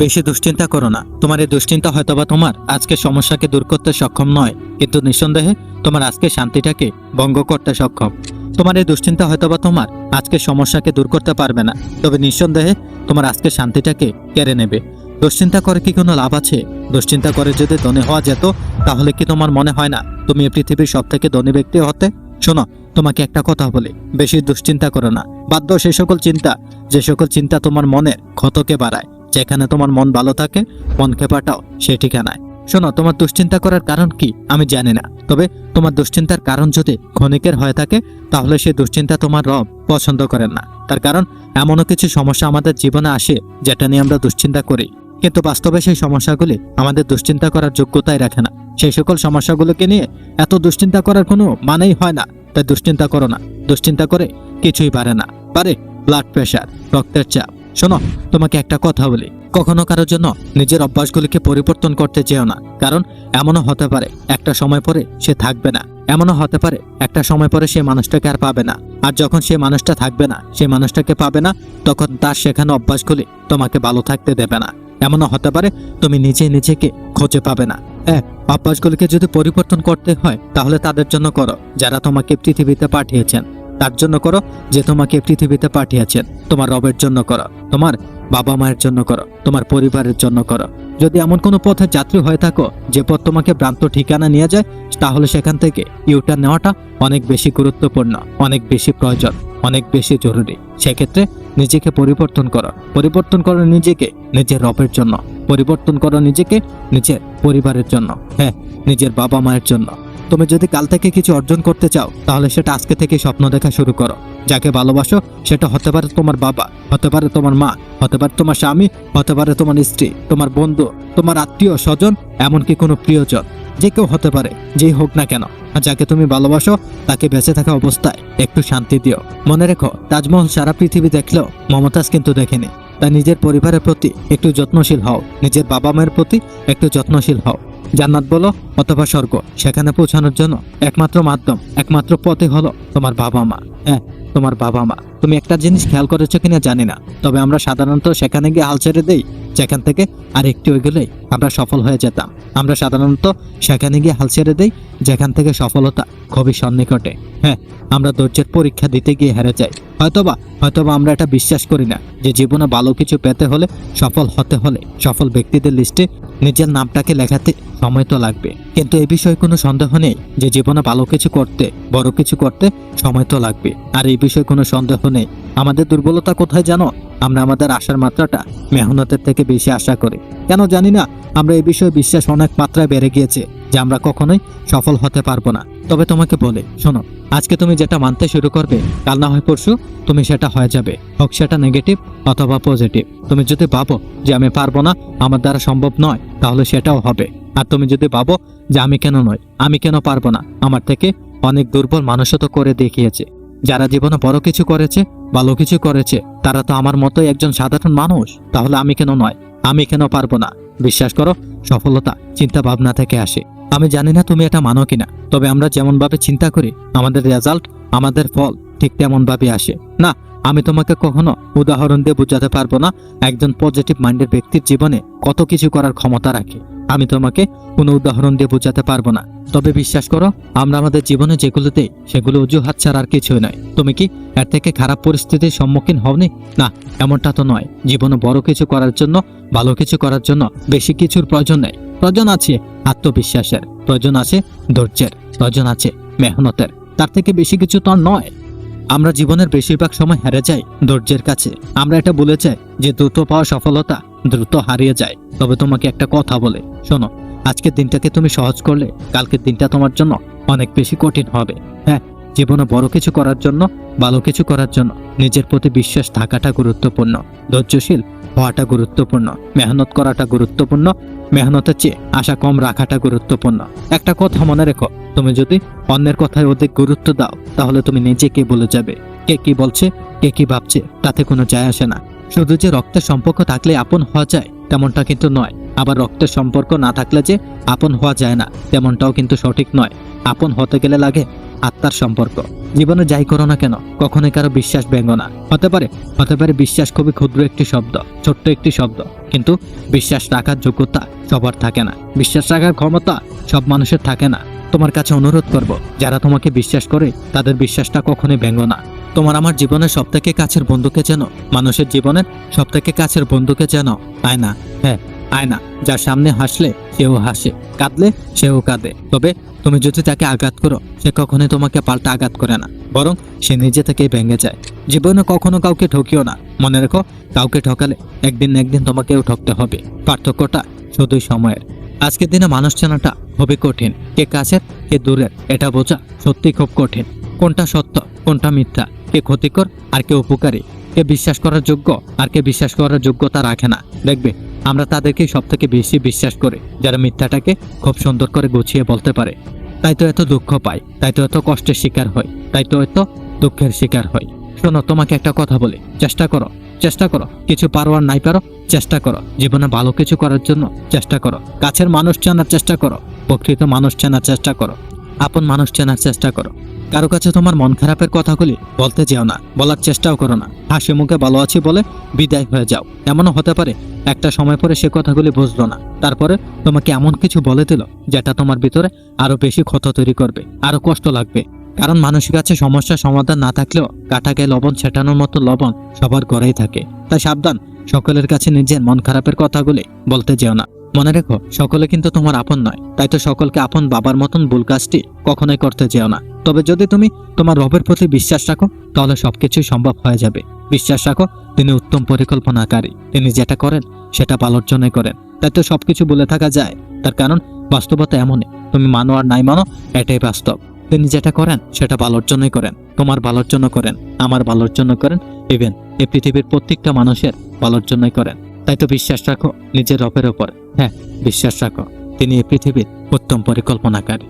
বেশি দুশ্চিন্তা করো না। তোমার এই দুশ্চিন্তা হয়তোবা তোমার। আজকে সমস্যাকে দূর করতে সক্ষম নয়, কিন্তু নিঃসন্দেহে তোমার আজকে শান্তিটাকে ভঙ্গ করতে সক্ষম। তোমার এই দুশ্চিন্তা হয়তোবা তোমার। আজকে সমস্যাকে দূর করতে পারবে না। তবে নিঃসন্দেহে তোমার আজকে শান্তিটাকে কেড়ে নেবে। দুশ্চিন্তা করে কি কোনো লাভ আছে? দুশ্চিন্তা করে যদি ধনী হওয়া যেত, তাহলে কি তোমার মনে হয় না তুমি এই পৃথিবীর সব থেকে ধনী ব্যক্তি হতে? শোনো, তোমাকে একটা কথা বলি। বেশি দুশ্চিন্তা করো না। বাধ্য সেই সকল চিন্তা, যে সকল চিন্তা তোমার মনের ক্ষতকে বাড়ায়। যেখানে তোমার মন ভালো থাকে, মনকে পাঠাও সে ঠিকানায়। শোনো, তোমার দুশ্চিন্তা করার কারণ কি? আমি জানি না। তবে তোমার দুশ্চিন্তার কারণ যদি ক্ষণিকের হয়ে থাকে, তাহলে সে দুশ্চিন্তা তোমার রব পছন্দ করেন না। তার কারণ, এমনও কিছু সমস্যা আমাদের জীবনে আসে, যেটা নিয়ে আমরা দুশ্চিন্তা করি। কিন্তু বাস্তবে সেই সমস্যাগুলি আমাদের দুশ্চিন্তা করার যোগ্যতাই রাখে না। সেই সকল সমস্যাগুলোকে নিয়ে এত দুশ্চিন্তা করার কোনো মানেই হয় না। তাই দুশ্চিন্তা করো না। দুশ্চিন্তা করে কিছুই পারে না। পারে ব্লাড প্রেশার রক্তের চাপ শোনো, তোমাকে একটা কথা বলি। কখনো কারোর জন্য নিজের অভ্যাসগুলিকে পরিবর্তন করতে চেও না। কারণ এমনও হতে পারে, একটা সময় পরে সে থাকবে না। এমনও হতে পারে, একটা সময় পরে সে মানুষটাকে আর পাবে না। আর যখন সে মানুষটা থাকবে না, সে মানুষটাকে পাবে না, তখন তার শেখানো অভ্যাসগুলি তোমাকে ভালো থাকতে দেবে না। এমনও হতে পারে, তুমি নিজে নিজেকে খোঁজে পাবে না। হ্যাঁ অভ্যাসগুলিকে যদি পরিবর্তন করতে হয়, তাহলে তাদের জন্য করো, যারা তোমাকে পৃথিবীতে পাঠিয়েছেন। তার জন্য করো যে তোমাকে পৃথিবীতে পাঠিয়েছেন। তোমার রবের জন্য করো, তোমার বাবা মায়ের জন্য করো, তোমার পরিবারের জন্য করো। যদি এমন কোনো পথে যাত্রী হয়ে থাকো, যে পথ তোমাকে ভ্রান্ত ঠিকানা নিয়ে যায়, তাহলে সেখান থেকে ইউটার নেওয়াটা অনেক বেশি গুরুত্বপূর্ণ, অনেক বেশি প্রয়োজন, অনেক বেশি জরুরি। সেক্ষেত্রে নিজেকে পরিবর্তন করো। পরিবর্তন করো নিজেকে নিজের রবের জন্য। পরিবর্তন করো নিজেকে নিজের পরিবারের জন্য। হ্যাঁ নিজের বাবা মায়ের জন্য। তুমি যদি কাল থেকে কিছু অর্জন করতে চাও, তাহলে সেটা আজকে থেকে স্বপ্ন দেখা শুরু করো। যাকে ভালোবাসো, সেটা হতে পারে তোমার বাবা, হতে পারে তোমার মা, হতে পারে তোমার স্বামী, হতে পারে তোমার স্ত্রী, তোমার বন্ধু, তোমার আত্মীয়, স্বজন, এমনকি কোনো প্রিয়জন। যে কেউ হতে পারে, যেই হোক না কেন। যাকে তুমি ভালোবাসো, তাকে বেঁচে থাকা অবস্থায় একটু শান্তি দিও। মনে রেখো, তাজমহল সারা পৃথিবী দেখলেও মমতাজ কিন্তু দেখেনি। তাই নিজের পরিবারের প্রতি একটু যত্নশীল হও। নিজের বাবা মায়ের প্রতি একটু যত্নশীল হও। জান্নাত বলো অথবা স্বর্গ, সেখানে পৌঁছানোর জন্য একমাত্র মাধ্যম, একমাত্র পথে হলো তোমার বাবা মা। হ্যাঁ তোমার বাবা মা। তুমি একটা জিনিস খেয়াল করেছ কিনা জানি না। তবে আমরা সাধারণত সেখানে গিয়ে হাল ছেড়ে দেই। যেখান থেকে আর একটু এগোলেই আমরা সফল হয়ে যেতাম। আমরা সাধারণত সেখানে গিয়ে হাল ছেড়ে দেই, যেখান থেকে সফলতা খুবই সন্নিকটে। হ্যাঁ আমরা ধৈর্যের পরীক্ষা দিতে গিয়ে হেরে যাই। হয়তোবা হয়তোবা আমরা এটা বিশ্বাস করি না যে জীবনে ভালো কিছু পেতে হলে, সফল হতে হলে সফল ব্যক্তিদের লিস্টে নিজের নামটাকে লেখাতে সময় তো লাগবে। কিন্তু এ বিষয়ে কোনো সন্দেহ নেই যে জীবনে ভালো কিছু করতে, বড় কিছু করতে সময় তো লাগবে। আর এই বিষয়ে কোনো সন্দেহ নেই। আমাদের দুর্বলতা কোথায় জানো? আমরা আমাদের আশার মাত্রাটা মেহনতের থেকে বেশি আশা করি। কেন জানি না, আমরা এই বিষয়ে বিশ্বাস অনেক মাত্রায় বেড়ে গিয়েছে যে আমরা কখনোই সফল হতে পারব না। তবে তোমাকে বলে, শোনো, আজকে তুমি যেটা মানতে শুরু করবে, কাল না হয় পরশু তুমি সেটা হয়ে যাবে। হোক সেটা নেগেটিভ অথবা পজিটিভ তুমি যদি ভাবো যে আমি পারব না, আমার দ্বারা সম্ভব নয়, তাহলে সেটাও হবে। আর তুমি যদি ভাবো যে আমি কেন নয় আমি কেন পারব না, আমার থেকে অনেক দুর্বল মানুষও তো করে দেখিয়েছে। যারা জীবনে বড় কিছু করেছে, ভালো কিছু করেছে, তারা তো আমার মতোই একজন সাধারণ মানুষ। তাহলে আমি কেন নয়? আমি কেন পারব না? বিশ্বাস করো, সফলতা চিন্তা ভাবনা থেকে আসে। আমি জানি না তুমি এটা মানো কিনা, তবে আমরা যেমন ভাবে চিন্তা করি, আমাদের রেজাল্ট আমাদের ফল ঠিক তেমন ভাবে আসে। না, আমি তোমাকে কখনো উদাহরণ দিয়ে বোঝাতে পারব না, একজন পজিটিভ মাইন্ডের ব্যক্তির জীবনে কত কিছু করার ক্ষমতা রাখে। আমি তোমাকে কোনো উদাহরণ দিয়ে বোঝাতে পারব না। তবে বিশ্বাস করো, আমরা আমাদের জীবনে যেগুলোতে সেগুলো অজুহাত ছাড়া আর কিছুই নয়। তুমি কি এর থেকে খারাপ পরিস্থিতির সম্মুখীন হওনি? না, এমনটা তো নয়। জীবনে বড় কিছু করার জন্য, ভালো কিছু করার জন্য বেশি কিছুর প্রয়োজন নেই। প্রয়োজন আছে আত্মবিশ্বাসের, প্রয়োজন আছে ধৈর্যের, প্রয়োজন আছে মেহনতের। তার থেকে বেশি কিছু তো নয়। আমরা জীবনের বেশিরভাগ সময় হেরে যাই ধৈর্যের কাছে। আমরা এটা বলে চাই যে দ্রুত পাওয়া সফলতা দ্রুত হারিয়ে যায়। তবে তোমাকে একটা কথা বলে, শোনো, আজকের দিনটাকে তুমি সহজ করলে কালকের দিনটা তোমার জন্য অনেক বেশি কঠিন হবে। হ্যাঁ জীবনে বড় কিছু করার জন্য, ভালো কিছু করার জন্য নিজের প্রতি বিশ্বাস থাকাটা গুরুত্বপূর্ণ, ধৈর্যশীল হওয়াটা গুরুত্বপূর্ণ, মেহনত করাটা গুরুত্বপূর্ণ, মেহনতের চেয়ে আশা কম রাখাটা গুরুত্বপূর্ণ। একটা কথা মনে রেখো, তুমি যদি অন্যের কথায় অধিক গুরুত্ব দাও, তাহলে তুমি নিজেকে বলে যাবে। কে কি বলছে, কে কি ভাবছে, তাতে কোনো যায় আসে না। শুধু যে রক্তের সম্পর্ক থাকলে আপন হওয়া যায়, তেমনটা কিন্তু নয়। আবার রক্তের সম্পর্ক না থাকলে যে আপন হওয়া যায় না, তেমনটাও কিন্তু সঠিক নয়। আপন হতে গেলে লাগে আত্মার সম্পর্ক। জীবনে যাই করো না কেন, কখনোই কারও বিশ্বাস ব্যঙ্গ না। হতে পারে হতে পারে বিশ্বাস খুবই ক্ষুদ্র একটি শব্দ, ছোট্ট একটি শব্দ, কিন্তু বিশ্বাস রাখার যোগ্যতা সবার থাকে না। বিশ্বাস রাখার ক্ষমতা সব মানুষের থাকে না। তোমার কাছে অনুরোধ করব, যারা তোমাকে বিশ্বাস করে, তাদের বিশ্বাসটা কখনোই ব্যঙ্গ না। তোমার আমার জীবনের সব থেকে কাছের বন্ধুকে যেন মানুষের জীবনের সব থেকে কাছের বন্ধুকে যেন আয়না। হ্যাঁ আয়না। যার সামনে হাসলে সেও হাসে, কাঁদলে সেও কাঁদে। তবে তুমি যদি তাকে আঘাত করো, সে কখনোই তোমাকে পাল্টা আঘাত করে না। বরং সে নিজে থেকেই ভেঙে যায়। জীবনে কখনো কাউকে ঠকিও না। মনে রেখো, কাউকে ঠকালে একদিন একদিন তোমাকেও ঠকতে হবে। পার্থক্যটা শুধুই সময়ের। আজকের দিনে মানুষ চেনাটা খুবই কঠিন। কে কাছের, কে দূরের, এটা বোঝা সত্যি খুব কঠিন। কোনটা সত্য, কোনটা মিথ্যা? কে ক্ষতিকর আর কে উপকারী, কে বিশ্বাস করার যোগ্য আর কে বিশ্বাস করার যোগ্যতা রাখে না। দেখবে, আমরা তাদেরকেই সব থেকে বেশি বিশ্বাস করি, যারা মিথ্যাটাকে খুব সুন্দর করে গুছিয়ে বলতে পারে। তাই তো এত দুঃখ পাই তাই তো এত কষ্টের শিকার হয়, তাই তো এত দুঃখের শিকার হয়। শোনো, তোমাকে একটা কথা বলি, চেষ্টা করো চেষ্টা করো, কিছু পারো আর নাই পারো, চেষ্টা করো। জীবনে ভালো কিছু করার জন্য চেষ্টা করো। কাছের মানুষ চেনার চেষ্টা করো, প্রকৃত মানুষ চেনার চেষ্টা করো। আপন মানুষ চেনার চেষ্টা করো। কারও কাছে তোমার মন খারাপের কথাগুলি বলতে যেও না, বলার চেষ্টাও করো না। হাসি মুখে ভালো আছি বলে বিদায় হয়ে যাও। এমনও হতে পারে, একটা সময় পরে সে কথাগুলি বুঝলো না। তারপরে তোমাকে এমন কিছু বলে দিল, যেটা তোমার ভিতরে আরও বেশি ক্ষত তৈরি করবে, আরও কষ্ট লাগবে। কারণ মানুষের কাছে সমস্যার সমাধান না থাকলেও কাটাকে লবণ, ছেটানোর মতো লবণ সবার ঘরেই থাকে। তাই সাবধান, সকলের কাছে নিজের মন খারাপের কথাগুলি বলতে যেও না। মনে রেখো, সকলে কিন্তু তোমার আপন নয়। তাই তো সকলকে আপন বাবার মতন ভুল কাজটি কখনোই করতে যেও না। তবে যদি তুমি তোমার রবের প্রতি বিশ্বাস রাখো, তাহলে সবকিছুই সম্ভব হয়ে যাবে। বিশ্বাস রাখো, তিনি উত্তম পরিকল্পনাকারী। তিনি যেটা করেন, সেটা ভালোর জন্যই করেন। তাই তো সবকিছু বলে থাকা যায়। তার কারণ, বাস্তবতা এমনই। তুমি মানো আর নাই মানো, এটাই বাস্তব। তিনি যেটা করেন, সেটা ভালোর জন্যই করেন। তোমার ভালোর জন্য করেন, আমার ভালোর জন্য করেন। ইভেন এই পৃথিবীর প্রত্যেকটা মানুষের ভালোর জন্যই করেন। তাই তো বিশ্বাস রাখো, নিজের রপের ওপর। হ্যাঁ বিশ্বাস রাখো, তিনি এই পৃথিবীর উত্তম পরিকল্পনাকারী।